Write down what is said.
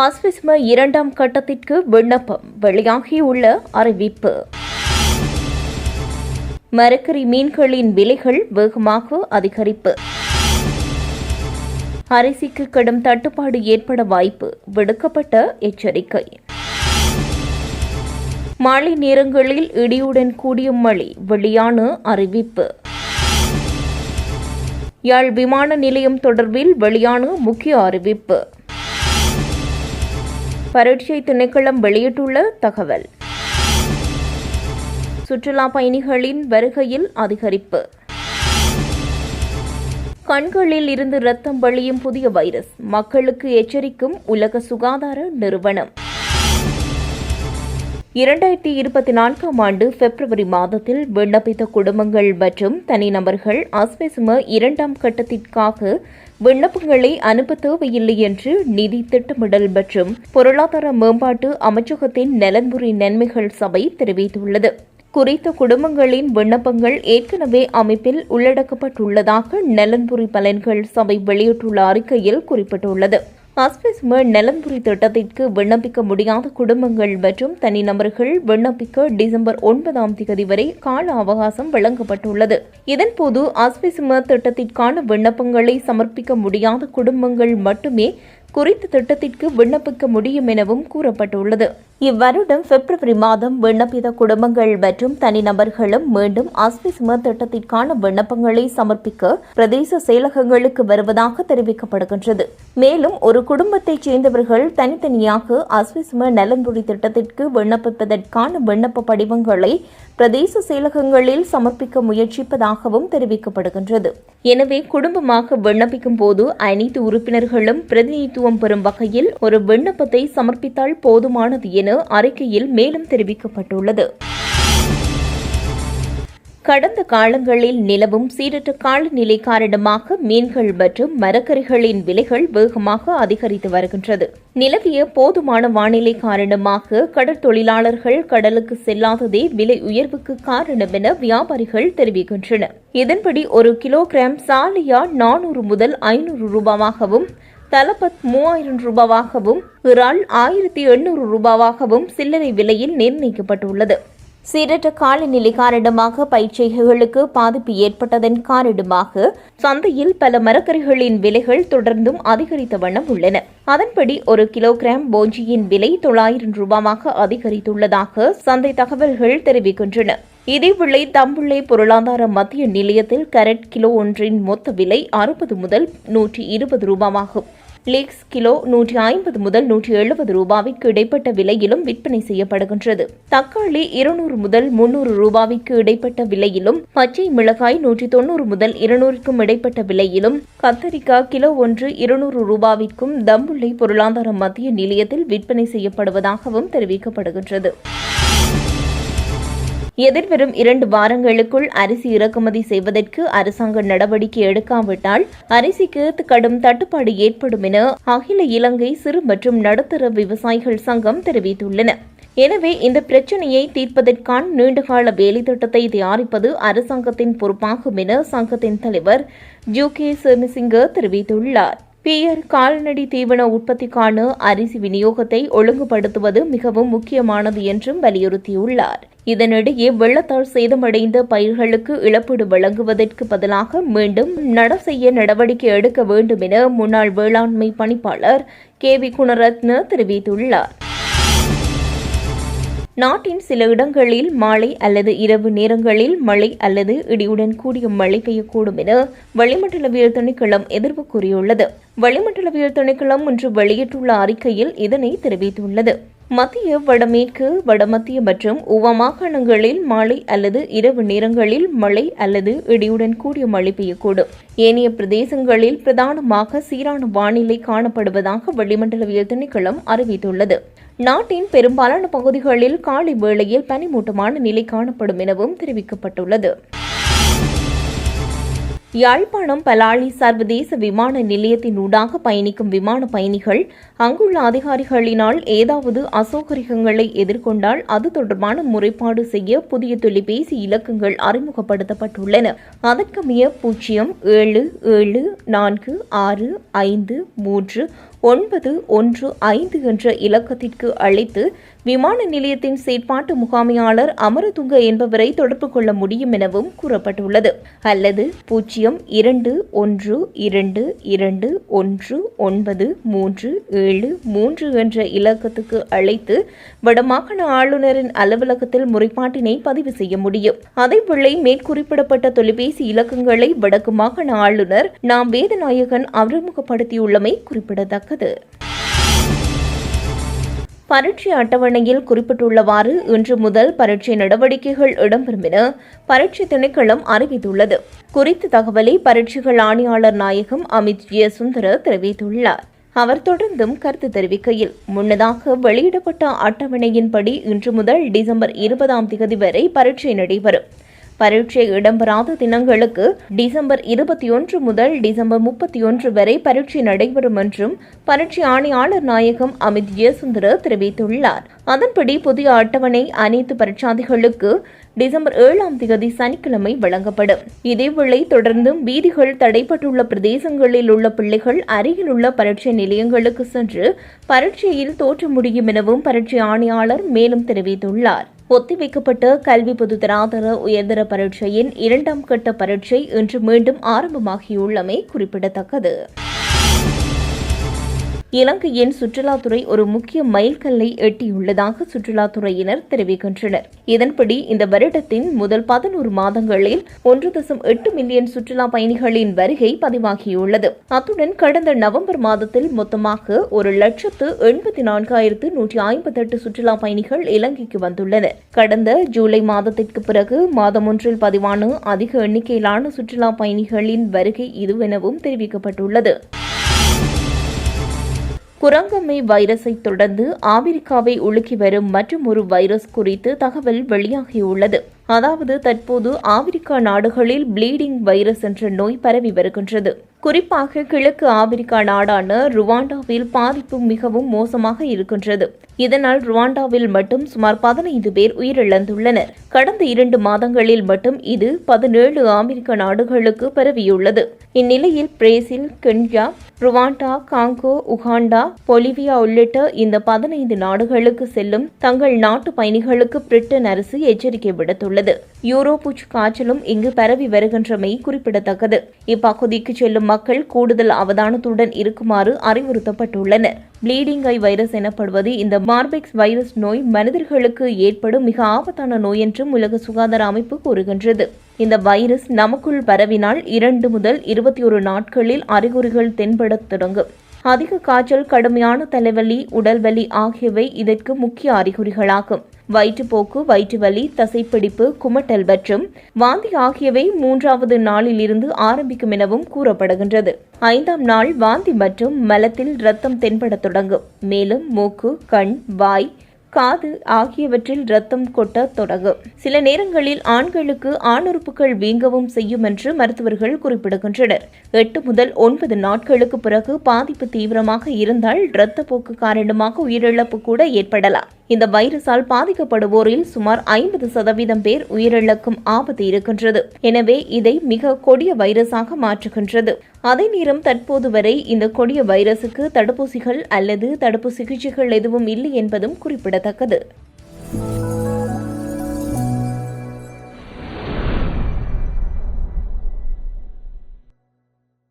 ஹாஸ்பிஸ்ம இரண்டாம் கட்டத்திற்கு விண்ணப்பம். வெளியாகியுள்ள அறிவிப்பு. மரக்கறி மீன்களின் விலைகள் வேகமாக அதிகரிப்பு. அரிசிக்கு கடும் தட்டுப்பாடு ஏற்பட வாய்ப்பு. விடுக்கப்பட்ட எச்சரிக்கை. மாலை நேரங்களில் இடியுடன் கூடிய மழை. வெளியான அறிவிப்பு. யாழ் விமான நிலையம் தொடர்பில் வெளியான முக்கிய அறிவிப்பு. பரீட்சை திணைக்களம் வெளியிட்டுள்ள தகவல். சுற்றுலா பயணிகளின் வருகையில் அதிகரிப்பு. கண்களில் இருந்து ரத்தம் வழியும் புதிய வைரஸ். மக்களுக்கு எச்சரிக்கும் உலக சுகாதார நிறுவனம். இரண்டாயிரத்தி இருபத்தி நான்காம் ஆண்டு பிப்ரவரி மாதத்தில் விண்ணப்பித்த குடும்பங்கள் மற்றும் தனிநபர்கள் ஆஸ்பெசும இரண்டாம் கட்டத்திற்காக விண்ணப்பங்களை அனுப்ப தேவையில்லை என்று நிதி திட்டமிடல் மற்றும் பொருளாதார மேம்பாட்டு அமைச்சகத்தின் நலன்புரி நன்மைகள் சபை தெரிவித்துள்ளது. குறித்த குடும்பங்களின் விண்ணப்பங்கள் ஏற்கனவே அமைப்பில் உள்ளடக்கப்பட்டுள்ளதாக நலன்புரி பலன்கள் சபை வெளியிட்டுள்ள அறிக்கையில் குறிப்பிட்டுள்ளது. அஸ்பிஸ்ம நலன்புரி திட்டத்திற்கு விண்ணப்பிக்க முடியாத குடும்பங்கள் மற்றும் தனிநபர்கள் விண்ணப்பிக்க டிசம்பர் ஒன்பதாம் தேதி வரை கால அவகாசம் வழங்கப்பட்டுள்ளது. இதன்போது அஸ்பிஸ்ம திட்டத்திற்கான விண்ணப்பங்களை சமர்ப்பிக்க முடியாத குடும்பங்கள் மட்டுமே குறித்த திட்டத்திற்கு விண்ணப்பிக்க முடியும் எனவும் கூறப்பட்டுள்ளது. இவ்வருடம் பிப்ரவரி மாதம் விண்ணப்பித குடும்பங்கள் மற்றும் தனிநபர்களும் மீண்டும் ஆஸ்பிஸ்ம திட்டத்திற்கான விண்ணப்பங்களை சமர்ப்பிக்க பிரதேச செயலகங்களுக்கு வருவதாக தெரிவிக்கப்படுகின்றது. மேலும் ஒரு குடும்பத்தைச் சேர்ந்தவர்கள் தனித்தனியாக ஆஸ்பிஸ்ம நலன்புரி திட்டத்திற்கு விண்ணப்பிப்பதற்கான விண்ணப்ப படிவங்களை பிரதேச செயலகங்களில் சமர்ப்பிக்க முயற்சிப்பதாகவும் தெரிவிக்கப்படுகின்றது. எனவே குடும்பமாக விண்ணப்பிக்கும் போது அனைத்து உறுப்பினர்களும் பிரதிநிதித்துவம் பெறும் வகையில் ஒரு விண்ணப்பத்தை சமர்ப்பித்தால் போதுமானது என என அறிக்கையில் மேலும் தெரிவிக்கப்பட்டுள்ளது. கடந்த காலங்களில் நிலவும் சீரற்ற காலநிலை காரணமாக மீன்கள் மற்றும் மரக்கறிகளின் விலைகள் வேகமாக அதிகரித்து வருகின்றது. நிலவிய போதுமான வானிலை காரணமாக கடற்தொழிலாளர்கள் கடலுக்கு செல்லாததே விலை உயர்வுக்கு காரணம் என வியாபாரிகள் தெரிவிக்கின்றனர். இதன்படி ஒரு கிலோகிராம் சாலியா நானூறு முதல் ஐநூறு ரூபாவாகவும் தலபத் மூவாயிரம் ரூபாவாகவும் இறால் ஆயிரத்தி எண்ணூறு ரூபாவாகவும் சில்லறை விலையில் நிர்ணயிக்கப்பட்டுள்ளது. சீரற்ற காலநிலை காரணமாக பயிற்சிகளுக்கு பாதிப்பு ஏற்பட்டதன் காரணமாக சந்தையில் பல மரக்கறிகளின் விலைகள் தொடர்ந்தும் அதிகரித்த வண்ணம் உள்ளன. அதன்படி ஒரு கிலோகிராம் போஞ்சியின் விலை தொள்ளாயிரம் ரூபாவாக அதிகரித்துள்ளதாக சந்தை தகவல்கள் தெரிவிக்கின்றன. இதேவேளை தம்புள்ளை பொருளாதார மத்திய நிலையத்தில் கரட் கிலோ ஒன்றின் மொத்த விலை அறுபது முதல் நூற்றி இருபது ரூபாவாகும். லீக்ஸ் கிலோ நூற்றி ஐம்பது முதல் நூற்றி எழுபது ரூபாவிற்கு இடைப்பட்ட விலையிலும் விற்பனை செய்யப்படுகின்றது. தக்காளி இருநூறு முதல் முன்னூறு ரூபாவிற்கு இடைப்பட்ட விலையிலும் பச்சை மிளகாய் நூற்றி தொன்னூறு முதல் இருநூறுக்கும் இடைப்பட்ட விலையிலும் கத்தரிக்காய் கிலோ ஒன்று இருநூறு ரூபாவிற்கும் தம்புள்ளை பொருளாதார மத்திய நிலையத்தில் விற்பனை செய்யப்படுவதாகவும் தெரிவிக்கப்படுகின்றது. எதிர்வரும் இரண்டு வாரங்களுக்குள் அரிசி இறக்குமதி செய்வதற்கு அரசாங்க நடவடிக்கை எடுக்காவிட்டால் அரிசிக்கு கடும் தட்டுப்பாடு ஏற்படும் என அகில இலங்கை சிறு மற்றும் நடுத்தர விவசாயிகள் சங்கம் தெரிவித்துள்ளன. எனவே இந்த பிரச்சினையை தீர்ப்பதற்கான நீண்டகால வேலை திட்டத்தை தயாரிப்பது அரசாங்கத்தின் பொறுப்பாகும் என சங்கத்தின் தலைவர் ஜூ. கே. சிர்மிசிங்க தெரிவித்துள்ளார். பியர் கால்நடை தீவன உற்பத்திக்கான அரிசி விநியோகத்தை ஒழுங்குபடுத்துவது மிகவும் முக்கியமானது என்றும் வலியுறுத்தியுள்ளார். இதனிடையே வெள்ளத்தால் சேதமடைந்த பயிர்களுக்கு இழப்பீடு வழங்குவதற்கு பதிலாக மீண்டும் நட செய்ய நடவடிக்கை எடுக்க வேண்டும் என முன்னாள் வேளாண்மை பணிப்பாளர் கே வி குணரத்ன தெரிவித்துள்ளார். நாட்டின் சில இடங்களில் மாலை அல்லது இரவு நேரங்களில் மழை அல்லது இடியுடன் கூடிய மழை பெய்யக்கூடும் என வளிமண்டலவியல் திணைக்களம் எதிர்ப்பு கூறியுள்ளது. வளிமண்டலவியல் திணைக்களம் இன்று வெளியிட்டுள்ள அறிக்கையில் இதனை தெரிவித்துள்ளது. மத்திய வடமேற்கு வடமத்திய மற்றும் உவ மாகாணங்களில் மாலை அல்லது இரவு நேரங்களில் மழை அல்லது இடியுடன் கூடிய மழை பெய்யக்கூடும். ஏனைய பிரதேசங்களில் பிரதானமாக சீரான வானிலை காணப்படுவதாக வளிமண்டலவியல் திணைக்களம் அறிவித்துள்ளது. நாட்டின் பெரும்பாலான பகுதிகளில் காலை வேளையில் பனிமூட்டமான நிலை காணப்படும் எனவும் தெரிவிக்கப்பட்டுள்ளது. யாழ்ப்பாணம் பலாலி சர்வதேச விமான நிலையத்தின் ஊடாக பயணிக்கும் விமான பயணிகள் அங்குள்ள அதிகாரிகளினால் ஏதாவது அசௌகரியங்களை எதிர்கொண்டால் அது தொடர்பான முறைப்பாடு செய்ய புதிய தொலைபேசி இலக்கங்கள் அறிமுகப்படுத்தப்பட்டுள்ளன. அதற்கமைய பூஜ்ஜியம் ஏழு ஏழு நான்கு ஆறு ஐந்து மூன்று ஒன்பது ஒன்று ஐந்து என்ற இலக்கத்திற்கு அழைத்து விமான நிலையத்தின் செயற்பாட்டு முகாமையாளர் அமரதுங்க என்பவரை தொடர்பு கொள்ள முடியும் எனவும் கூறப்பட்டுள்ளது. அல்லது பூஜ்ஜியம் இரண்டு ஒன்று இரண்டு இரண்டு ஒன்று ஒன்பது மூன்று ஏழு மூன்று என்ற இலக்கத்துக்கு அழைத்து வடமாகாண ஆளுநரின் அலுவலகத்தில் முறைப்பாட்டினை பதிவு செய்ய முடியும். அதேவேளை மேற்குறிப்பிடப்பட்ட தொலைபேசி இலக்கங்களை வடக்கு மாகாண ஆளுநர் நாம் வேதநாயகன் அறிமுகப்படுத்தியுள்ளமை குறிப்பிடத்தக்கது. பரீட்சை அட்டவணையில் குறிப்பிட்டுள்ளவாறு இன்று முதல் பரீட்சை நடவடிக்கைகள் இடம்பெறும் என பரீட்சை திணைக்களம் அறிவித்துள்ளது. குறித்த தகவலை பரீட்சைகள் ஆணையாளர் நாயகம் அமித் ஜே சுந்தர தெரிவித்துள்ளார். அவர் தொடர்ந்தும் கருத்து தெரிவிக்கையில் முன்னதாக வெளியிடப்பட்ட அட்டவணையின்படி இன்று முதல் டிசம்பர் இருபதாம் தேதி வரை பரீட்சை நடைபெறும். பரீட்சை இடம்பெறாத தினங்களுக்கு டிசம்பர் இருபத்தி ஒன்று முதல் டிசம்பர் முப்பத்தி ஒன்று வரை பரீட்சை நடைபெறும் என்றும் பரீட்சை ஆணையாளர் நாயகம் அமித் ஜெயசுந்தர தெரிவித்துள்ளார். அதன்படி புதிய அட்டவணை அனைத்து பரீட்சாதிகளுக்கு டிசம்பர் ஏழாம் தேதி சனிக்கிழமை வழங்கப்படும். இதேவேளை தொடர்ந்தும் வீதிகள் தடைப்பட்டுள்ள பிரதேசங்களில் உள்ள பிள்ளைகள் அருகில் உள்ள பரீட்சை நிலையங்களுக்கு சென்று பரீட்சையில் தோற்ற முடியும் எனவும் பரீட்சை ஆணையாளர் மேலும் தெரிவித்துள்ளார். ஒத்திவைக்கப்பட்ட கல்வி பொதுத்தராதர உயர்தர பரீட்சையின் இரண்டாம் கட்ட பரீட்சை இன்று மீண்டும் ஆரம்பமாகியுள்ளமை குறிப்பிடத்தக்கது. இலங்கையின் சுற்றுலாத்துறை ஒரு முக்கிய மைல்கல்லை எட்டியுள்ளதாக சுற்றுலாத்துறையினர் தெரிவிக்கின்றனர். இதன்படி இந்த வருடத்தின் முதல் பதினோரு மாதங்களில் ஒன்று தசம் எட்டு மில்லியன் சுற்றுலா பயணிகளின் வருகை பதிவாகியுள்ளது. அத்துடன் கடந்த நவம்பர் மாதத்தில் மொத்தமாக ஒரு லட்சத்து எண்பத்தி நான்காயிரத்து நூற்றி ஐம்பத்தெட்டு சுற்றுலா பயணிகள் இலங்கைக்கு வந்துள்ளனர். கடந்த ஜூலை மாதத்திற்கு பிறகு மாதம் ஒன்றில் பதிவான அதிக எண்ணிக்கையிலான சுற்றுலா பயணிகளின் வருகை இதுவெனவும் தெரிவிக்கப்பட்டுள்ளது. குரங்கம்மை வைரஸை தொடர்ந்து ஆப்பிரிக்காவை உலுக்கி வரும் மற்றும் ஒரு வைரஸ் குறித்து தகவல் வெளியாகியுள்ளது. அதாவது தற்போது ஆப்பிரிக்கா நாடுகளில் ப்ளீடிங் வைரஸ் என்ற நோய் பரவி வருகின்றது. குறிப்பாக கிழக்கு ஆப்பிரிக்கா நாடான ருவாண்டாவில் பாதிப்பு மிகவும் மோசமாக இருக்கின்றது. இதனால் ருவாண்டாவில் மட்டும் சுமார் பதினைந்து பேர் உயிரிழந்துள்ளனர். கடந்த இரண்டு மாதங்களில் மட்டும் இது பதினேழு அமெரிக்க நாடுகளுக்கு பரவியுள்ளது. இந்நிலையில் Brazil Kenya Rwanda Congo Uganda Bolivia உள்ளிட்ட இந்த பதினைந்து நாடுகளுக்கு செல்லும் தங்கள் நாட்டு பயணிகளுக்கு பிரிட்டன் அரசு எச்சரிக்கை விடுத்துள்ளது. யூரோபுச் காய்ச்சலும் இங்கு பரவி வருகின்றமை குறிப்பிடத்தக்கது. இப்பகுதிக்கு செல்லும் மக்கள் கூடுதல் அவதானத்துடன் இருக்குமாறு அறிவுறுத்தப்பட்டுள்ளனர். ப்ளீடிங் ஐ வைரஸ் எனப்படுவது இந்த மார்பெக்ஸ் வைரஸ் நோய் மனிதர்களுக்கு ஏற்படும் மிக ஆபத்தான நோய் என்றும் உலக சுகாதார அமைப்பு கூறுகின்றது. இந்த வைரஸ் நமக்குள் பரவினால் இரண்டு முதல் இருபத்தி ஒரு நாட்களில் அறிகுறிகள் தென்படத் தொடங்கும். அதிக காய்ச்சல் கடுமையான தலைவலி உடல்வலி ஆகியவை இதற்கு முக்கிய அறிகுறிகளாகும். வயிற்றுப்போக்கு வயிற்றுவலி தசைப்பிடிப்பு குமட்டல் மற்றும் வாந்தி ஆகியவை மூன்றாவது நாளில் இருந்து ஆரம்பிக்கும் எனவும் கூறப்படுகின்றது. ஐந்தாம் நாள் வாந்தி மற்றும் மலத்தில் ரத்தம் தென்படத் தொடங்கும். மேலும் மூக்கு கண் வாய் காது ஆகியவற்றில் ரத்தம் கொட்ட தொடங்கும் சில நேரங்களில் ஆண்களுக்கு ஆணுறுப்புகள் வீங்கவும் செய்யும் என்று மருத்துவர்கள் குறிப்பிடுகின்றனர். எட்டு முதல் ஒன்பது நாட்களுக்கு பிறகு பாதிப்பு தீவிரமாக இருந்தால் இரத்தப்போக்கு காரணமாக உயிரிழப்பு கூட ஏற்படலாம். இந்த வைரஸால் பாதிக்கப்படுவோரில் சுமார் ஐம்பது சதவீதம் பேர் உயிரிழக்கும் ஆபத்து இருக்கின்றது. எனவே இதை மிக கொடிய வைரஸாக மாற்றுகின்றது. அதே நேரம் தற்போது வரை இந்த கொடிய வைரசுக்கு தடுப்பூசிகள் அல்லது தடுப்பு சிகிச்சைகள் எதுவும் இல்லை என்பதும் குறிப்பிடத்தக்கது.